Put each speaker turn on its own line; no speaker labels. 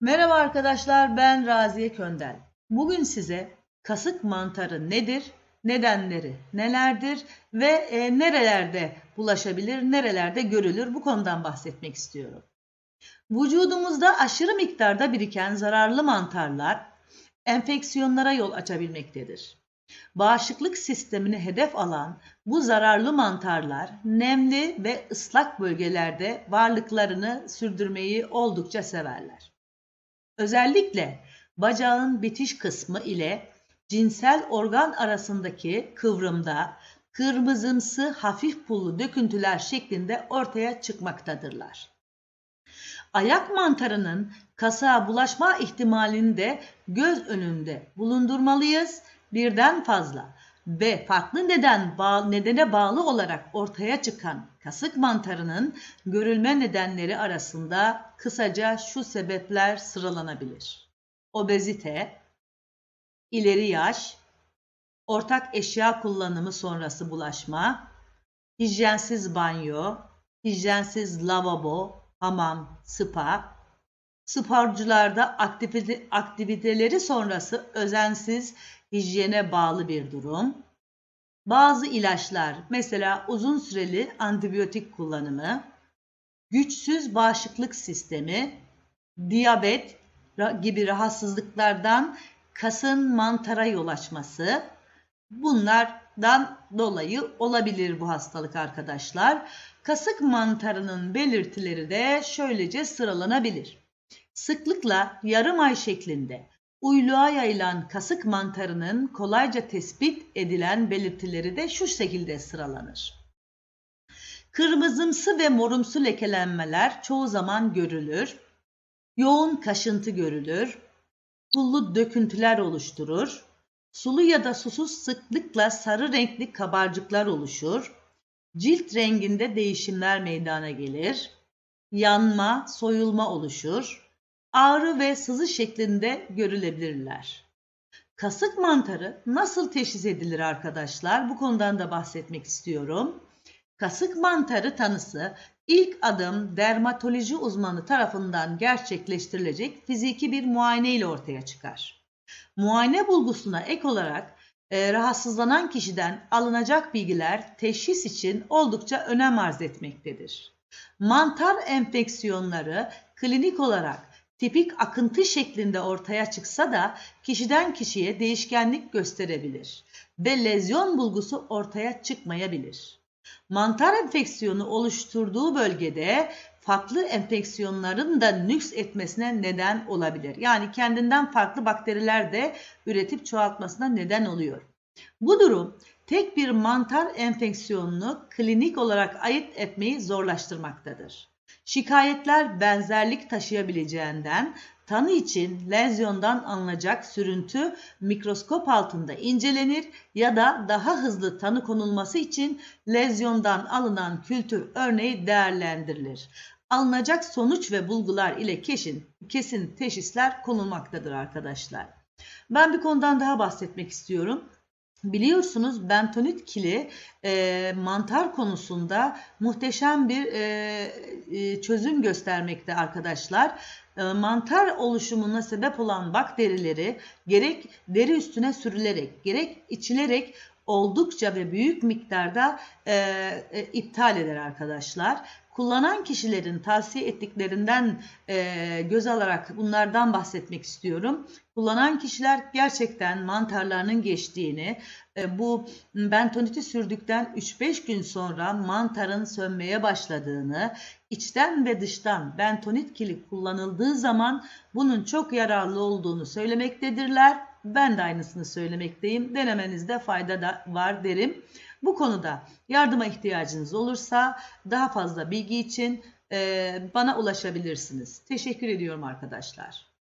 Merhaba arkadaşlar ben Raziye Köndel. Bugün size kasık mantarı nedir, nedenleri nelerdir ve e, nerelerde bulaşabilir, nerelerde görülür bu konudan bahsetmek istiyorum. Vücudumuzda aşırı miktarda biriken zararlı mantarlar enfeksiyonlara yol açabilmektedir. Bağışıklık sistemini hedef alan bu zararlı mantarlar nemli ve ıslak bölgelerde varlıklarını sürdürmeyi oldukça severler. Özellikle bacağın bitiş kısmı ile cinsel organ arasındaki kıvrımda kırmızımsı hafif pullu döküntüler şeklinde ortaya çıkmaktadırlar. Ayak mantarının kasığa bulaşma ihtimalini de göz önünde bulundurmalıyız. Birden fazla ve farklı neden bağ, nedene bağlı olarak ortaya çıkan kasık mantarının görülme nedenleri arasında kısaca şu sebepler sıralanabilir. Obezite, ileri yaş, ortak eşya kullanımı sonrası bulaşma, hijyensiz banyo, hijyensiz lavabo, hamam, spa, sporcularda aktivite, aktiviteleri sonrası özensiz hijyene bağlı bir durum. Bazı ilaçlar, mesela uzun süreli antibiyotik kullanımı, güçsüz bağışıklık sistemi, diyabet gibi rahatsızlıklardan kasın mantara yol açması, bunlardan dolayı olabilir bu hastalık arkadaşlar. Kasık mantarının belirtileri de şöylece sıralanabilir. Sıklıkla yarım ay şeklinde uyluğa yayılan kasık mantarının kolayca tespit edilen belirtileri de şu şekilde sıralanır. Kırmızımsı ve morumsu lekelenmeler çoğu zaman görülür. Yoğun kaşıntı görülür. Pullu döküntüler oluşturur. Sulu ya da susuz sıklıkla sarı renkli kabarcıklar oluşur. Cilt renginde değişimler meydana gelir. Yanma, soyulma oluşur ağrı ve sızı şeklinde görülebilirler. Kasık mantarı nasıl teşhis edilir arkadaşlar? Bu konudan da bahsetmek istiyorum. Kasık mantarı tanısı ilk adım dermatoloji uzmanı tarafından gerçekleştirilecek fiziki bir muayene ile ortaya çıkar. Muayene bulgusuna ek olarak e, rahatsızlanan kişiden alınacak bilgiler teşhis için oldukça önem arz etmektedir. Mantar enfeksiyonları klinik olarak tipik akıntı şeklinde ortaya çıksa da kişiden kişiye değişkenlik gösterebilir ve lezyon bulgusu ortaya çıkmayabilir. Mantar enfeksiyonu oluşturduğu bölgede farklı enfeksiyonların da nüks etmesine neden olabilir. Yani kendinden farklı bakteriler de üretip çoğaltmasına neden oluyor. Bu durum tek bir mantar enfeksiyonunu klinik olarak ayırt etmeyi zorlaştırmaktadır. Şikayetler benzerlik taşıyabileceğinden tanı için lezyondan alınacak sürüntü mikroskop altında incelenir ya da daha hızlı tanı konulması için lezyondan alınan kültür örneği değerlendirilir. Alınacak sonuç ve bulgular ile kesin, kesin teşhisler konulmaktadır arkadaşlar. Ben bir konudan daha bahsetmek istiyorum. Biliyorsunuz bentonit kili e, mantar konusunda muhteşem bir e, e, çözüm göstermekte arkadaşlar. E, mantar oluşumuna sebep olan bakterileri gerek deri üstüne sürülerek gerek içilerek oldukça ve büyük miktarda e, e, iptal eder arkadaşlar kullanan kişilerin tavsiye ettiklerinden e, göz alarak bunlardan bahsetmek istiyorum. Kullanan kişiler gerçekten mantarlarının geçtiğini, e, bu bentoniti sürdükten 3-5 gün sonra mantarın sönmeye başladığını, içten ve dıştan bentonit kili kullanıldığı zaman bunun çok yararlı olduğunu söylemektedirler. Ben de aynısını söylemekteyim. Denemenizde fayda da var derim. Bu konuda yardıma ihtiyacınız olursa daha fazla bilgi için bana ulaşabilirsiniz. Teşekkür ediyorum arkadaşlar.